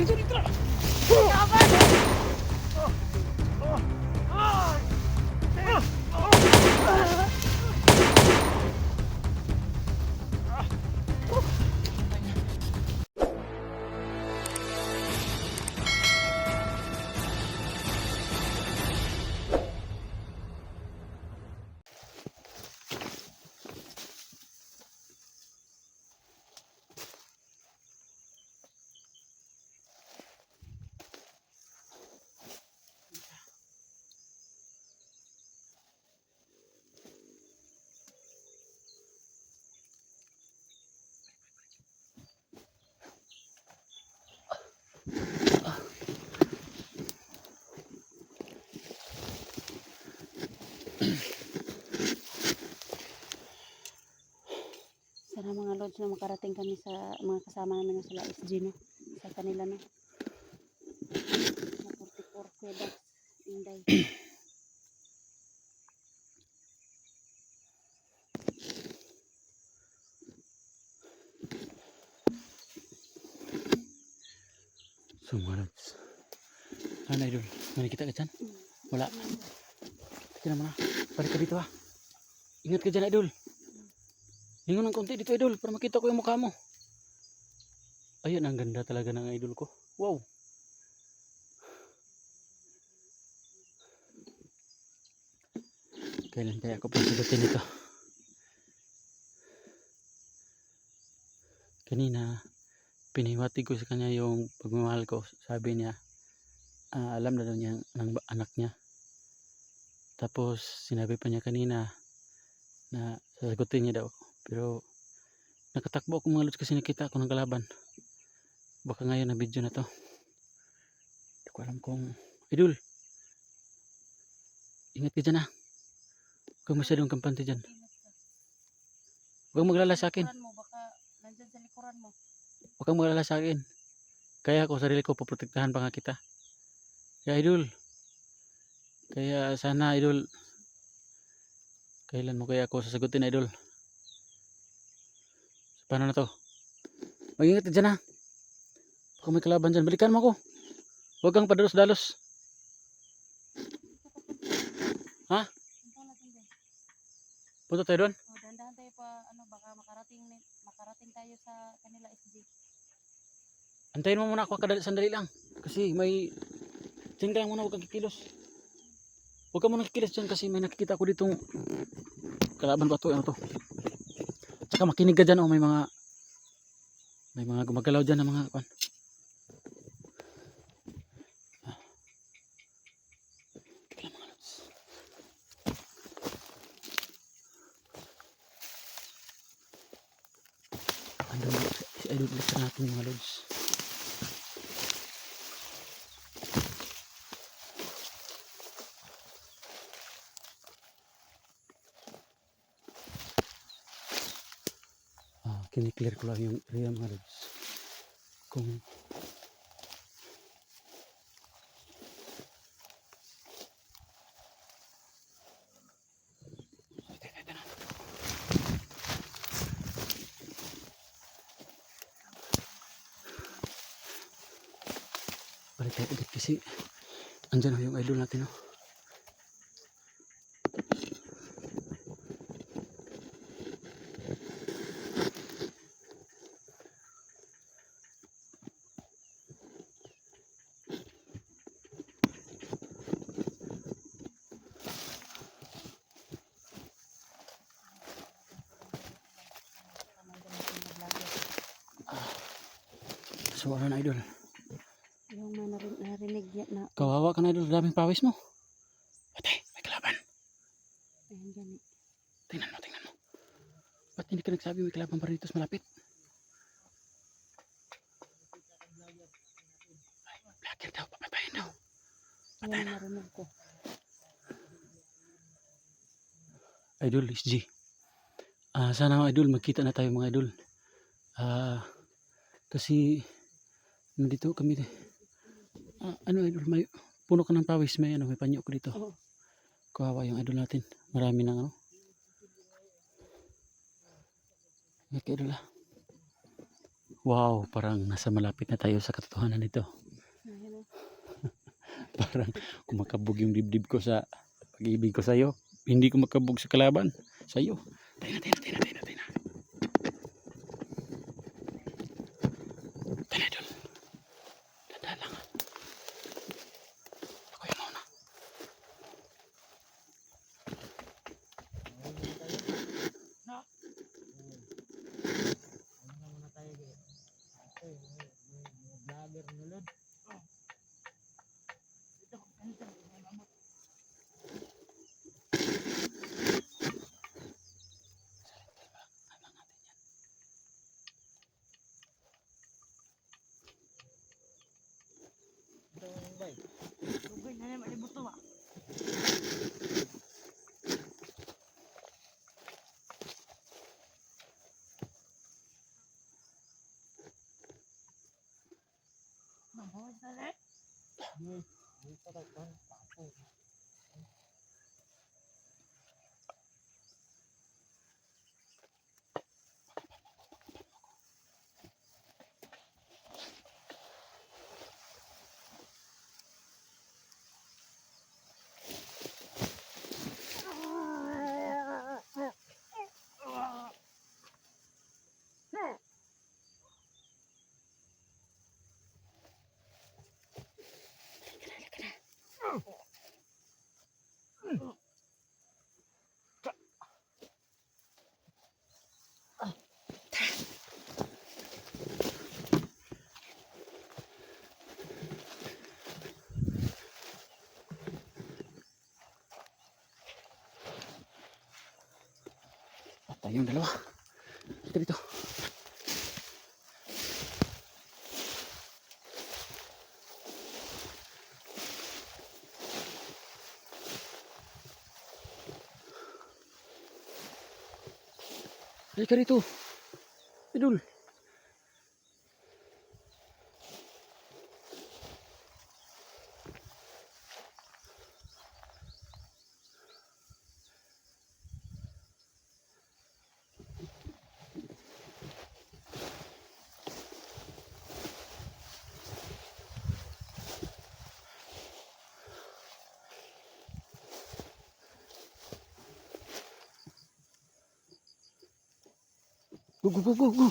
Dito, dito na. Sana mga lods na makarating kami sa mga kasama namin sa SG no. Sa kanila no. Na 44 Quedax Inday. So mga lods. Ano idol? May nakita ka dyan? Wala. Tika naman na. Balik ka dito ha. Ingat ka dyan idol. Lingon ng konti dito idol para makita ko yung mukha mo. Ayun, ang ganda talaga ng idol ko. Wow. Kailan kaya ako pasagutin ito? Kanina, piniwati ko sa kanya yung pagmamahal ko. Sabi niya, ah, alam na daw niya ng anak niya. Tapos, sinabi pa niya kanina na sasagutin niya daw ako. Pero, nakatakbo ako mga lods kasi nakita ako ng kalaban. Baka ngayon na video na to. Hindi ko alam kung... Idol! Ingat ka dyan ah. Huwag kang masyadong kampante dyan. Huwag maglala sa akin. Nandyan sa likuran mo. Huwag kang maglala sa akin. Kaya ako sarili ko poprotektahan pa nga kita. Kaya idol. Kaya sana idol. Kailan mo kaya ako sasagutin idol? So, paano na to? Mag-ingat dyan ha. Baka may kalaban dyan. Balikan mo ako. Huwag kang padalos-dalos. Dyan. Punta tayo doon. Oh, dahan-dahan tayo pa ano baka makarating makarating tayo sa kanila SG. Antayin mo muna ako kadali sandali lang. Kasi may... Lang muna huwag kang kikilos. Huwag ka muna kikilos dyan kasi may nakikita ko ditong kalaban ba to? Ano to? Tsaka makinig ka dyan oh, may mga may mga gumagalaw dyan na mga kwan. Ah. Teka lang, mga lods. Ano ba? Si Idol ulit natin mga lods. Ah, kiniklear ko lang yung area mga lods. Kung. Balik tayo ulit kasi andyan yung idol natin oh. So ano na idol? Yung mga narin- narinig niya na Kawawa ka na idol, daming pawis mo. Ate, may kalaban. ayun dyan eh. Tingnan mo, tingnan mo. Ba't hindi ka nagsabi may kalaban pa rito sa malapit? Ay, vlogger daw, papatayin daw. Yun ang narinig ko. Idol, is G. Ah, sana mga idol, magkita na tayo mga idol. Ah, kasi nandito kami. Ah, ano idol, may puno ka ng pawis, may ano, may panyo ko dito. Oo. Kawawa yung idol natin. Marami nang ano. May idol ah. Wow, parang nasa malapit na tayo sa katotohanan nito. Oh. Parang kumakabog yung dibdib ko sa pag-ibig ko sa'yo. Hindi ko makabog sa kalaban. Tayo na, tayo na, tayo na, tayo na, tayo na. Tugay na naman libot to, ah. Mabawas na rin. At tayong dalawa. Dito, dito. Halika rito. Idol. Go, go, go, go, go.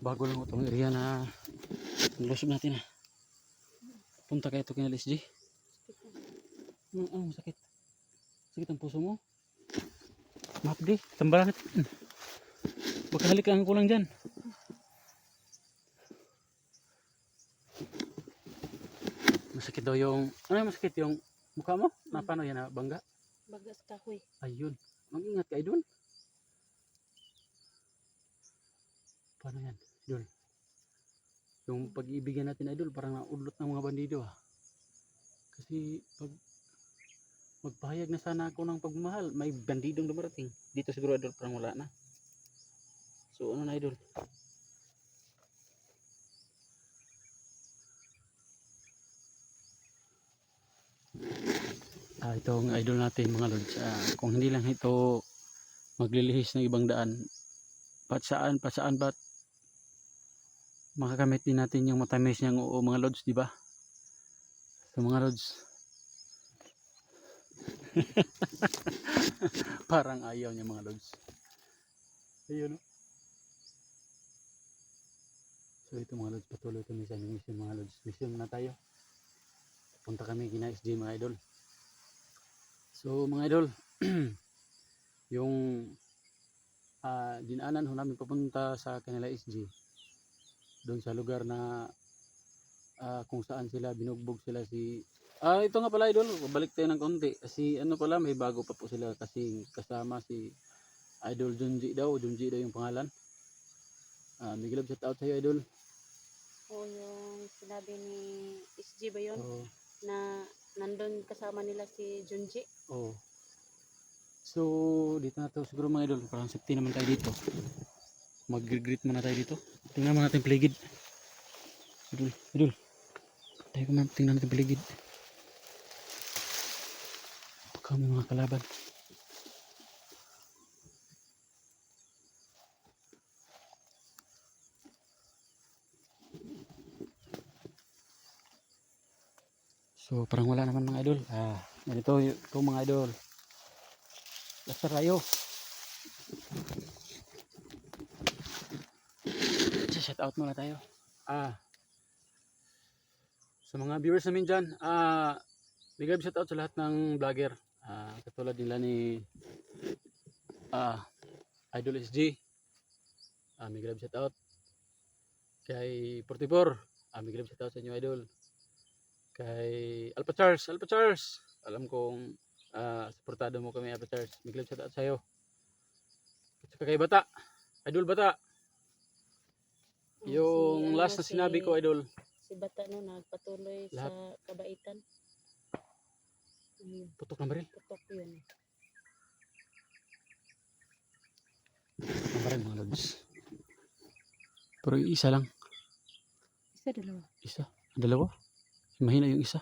Bago lang itong area na lusob natin ah. Punta kayo ito kina LSG. Ano, ano, sakit. Sakit ang puso mo. Mapdi, tambalan natin. Baka halik ang kulang dyan. Masakit daw yung, ano yung masakit yung mukha mo? Na paano yan na bangga? Bagas kahoy. Ayun. Mag-ingat ka, Idol. Paano yan, Idol? Yung pag-iibigan natin, Idol, parang naudlot ng mga bandido, ah. Kasi, pag magpahayag na sana ako ng pagmamahal, may bandidong dumarating. Dito siguro, Idol, parang wala na. So, ano na, Idol? Ah, itong idol natin mga lods. Ah, kung hindi lang ito maglilihis ng ibang daan, pat saan, pat saan ba't makakamit din natin yung matamis niyang oo mga lods, di ba? So mga lods. Parang ayaw niya mga lods. Ayun. oh. So ito mga lods, patuloy kami sa mission mga lods. Mission na tayo. Punta kami kina SG mga idol. So mga idol, yung ah, dinaanan ho namin papunta sa kanila SG doon sa lugar na ah, kung saan sila binugbog sila si Ah, ito nga pala idol, balik tayo ng konti. Kasi ano pala, may bago pa po sila kasi kasama si Idol Junji daw, Junji daw yung pangalan. Ah, may gilab shout out sa iyo idol. O yung sinabi ni SG ba yun? Oo. Na nandun kasama nila si Junji. Oh. So, dito na to siguro mga idol, parang safety naman tayo dito. Mag-greet muna tayo dito. Tingnan muna natin paligid. Idol, idol. Tayo ko muna tingnan natin paligid. kami mga kalaban. So parang wala naman mga idol. Ah, ganito ito mga idol. Basta tayo. Shout out muna tayo. Ah. Sa mga viewers namin dyan, ah, big shout out sa lahat ng vlogger. Ah, katulad nila ni ah, Idol SG. Ah, big shout out. Kay 44. Ah, big shout out sa inyo idol. Kay Alpha Charles, Alpha Charles. Alam kong ah, suportado mo kami Alpha Charles. Big love shout out sa iyo. At saka kay Bata. Idol Bata. Yung si, last ano, na sinabi ko idol. Si Bata no, nagpatuloy Lahat. sa kabaitan. Mm, Putok ng baril. tutok yun. Ng baril mga lods. Pero isa lang. Isa dalawa. Isa. Dalawa. Mahina yung isa.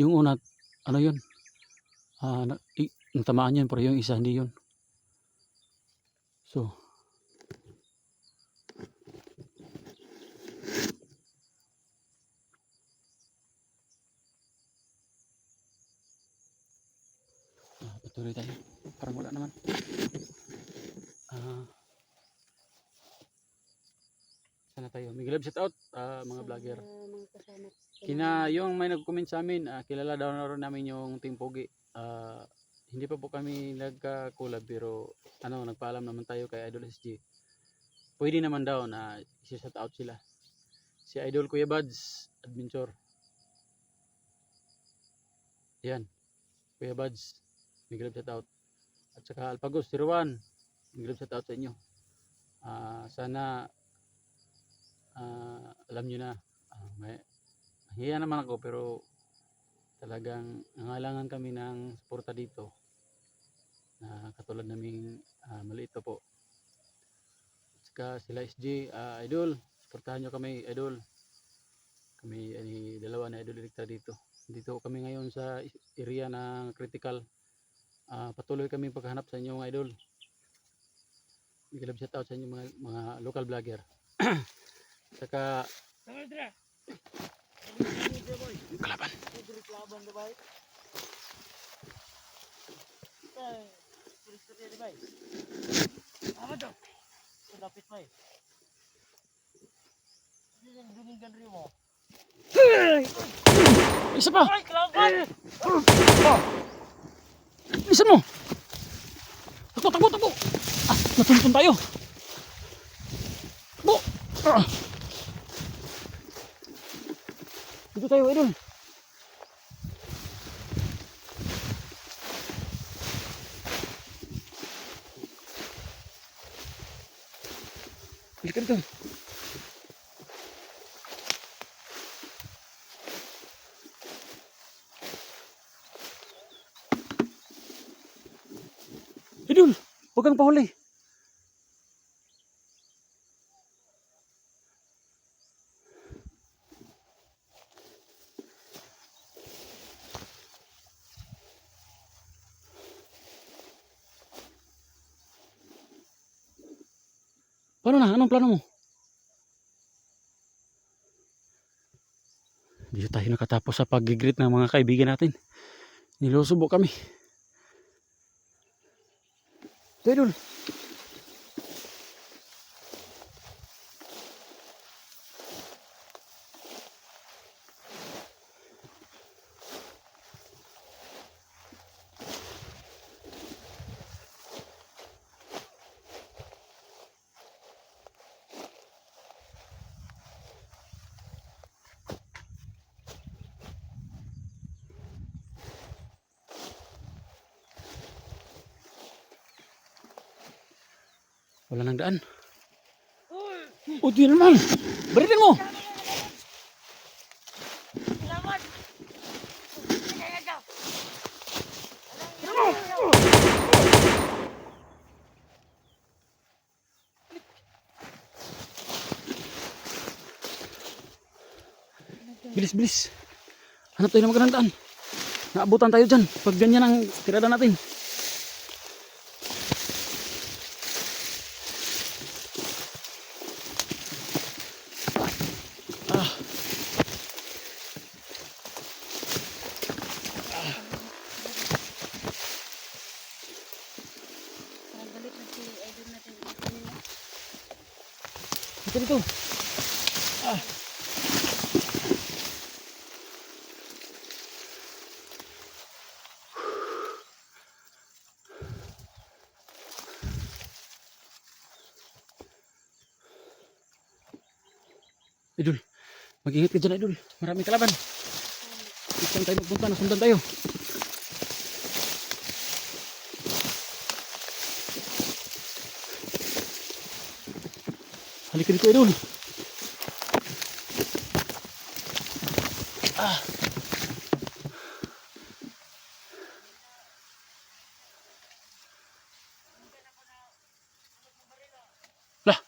Yung una, ano yun? Ah, na, i, natamaan yun, pero yung isa hindi yun. So, ah, patuloy tayo. Parang wala naman. Ah, sana tayo. Miguel shout out ah, mga vlogger. mga kasama. Kina yung may nag-comment sa amin, ah, kilala daw na rin namin yung Team Pogi. Ah, hindi pa po kami nagka-collab pero ano, nagpaalam naman tayo kay Idol SG. Pwede naman daw na i-shout out sila. Si Idol Kuya Buds, Adventure. Yan. Kuya Buds, big love shout out. At saka Alpagos, si Ruan, big love shout out sa inyo. Ah, sana ah, alam nyo na, ah, may, Hiya naman ako pero talagang nangalangan kami ng suporta dito na katulad naming ah, maliit po. Saka sila SG, ah, Idol, suportahan nyo kami Idol. Kami ay dalawa na Idol Director dito. Dito kami ngayon sa area ng critical. Ah, patuloy kami paghahanap sa inyo mga Idol. Big love shout out sa inyo mga, mga local vlogger. Saka kalaban. Isa pa! Ay, kelaban! Bilisan mo! Takbo, takbo, takbo! Ah, natuntun tayo! Takbo! Ah. Dito tayo, idol. Balik ka dito. Idol, huwag kang pahuli. Anong plano mo? Dito tayo nakatapos sa pag-greet ng mga kaibigan natin. Nilusubo kami. Ito, Wala nang daan. O, di naman. Baritin mo. Kaya ka! Bilis, bilis. Hanap tayo ng magandang daan. Naabutan tayo dyan. Pag ganyan ang tirada natin. Na idol natin kanina. Dito dito. Ah. Idol, mag-ingat ka dyan, Idol. Maraming kalaban. Saan tayo magpunta? Nasundan tayo. Halika dito, Idol. Ah. Lah.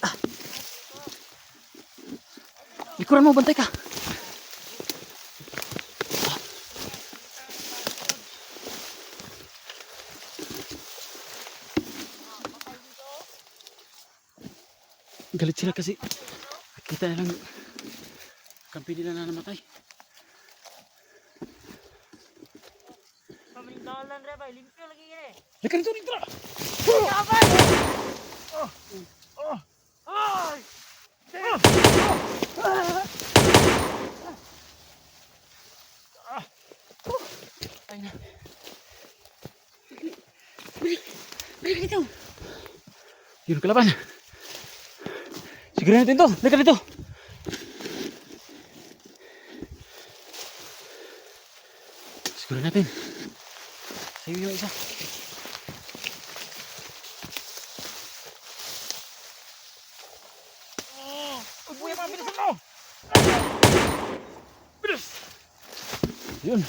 Ah. Likuran mo, bantay ka. Galit sila kasi kita lang kampi nila na namatay. Pamindalan re ba? Limpyo lagi. Lika. Kapan! Oh! Oh! Ay! Ay na. Balik dito. Yun kalaban. Siguro natin to. Lika dito. Siguro natin. Sa'yo yung isa. Uy, buya pa, bilisan mo! Bilis! Yun.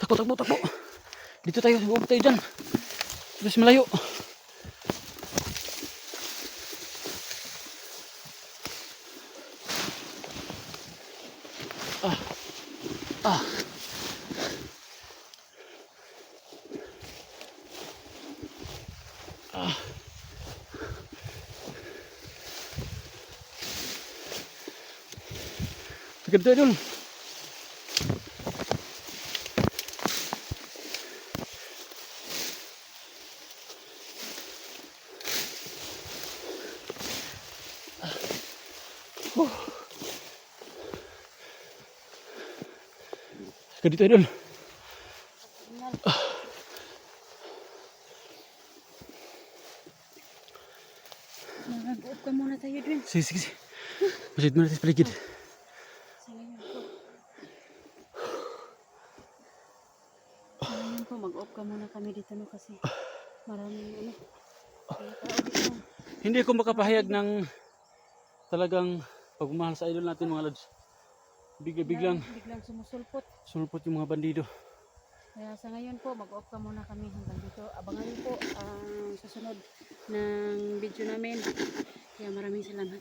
Takbo, takbo, takbo. Dito tayo, huwag tayo dyan. Terus malayo. Ganda dun. Ka dito idol. Mag-off ka muna tayo dun. Sige, sige, sige. Masid mo natin sa paligid. Sige yun po. Mag-off ka muna kami dito no kasi maraming ano. Hindi ako makapahayag ng talagang pagmamahal sa idol natin mga lads. Bigla-biglang Biglang sumusulpot. sulpot yung mga bandido. Kaya sa ngayon po, mag-off ka muna kami hanggang dito. Abangan niyo po ang susunod ng video namin. Kaya maraming salamat.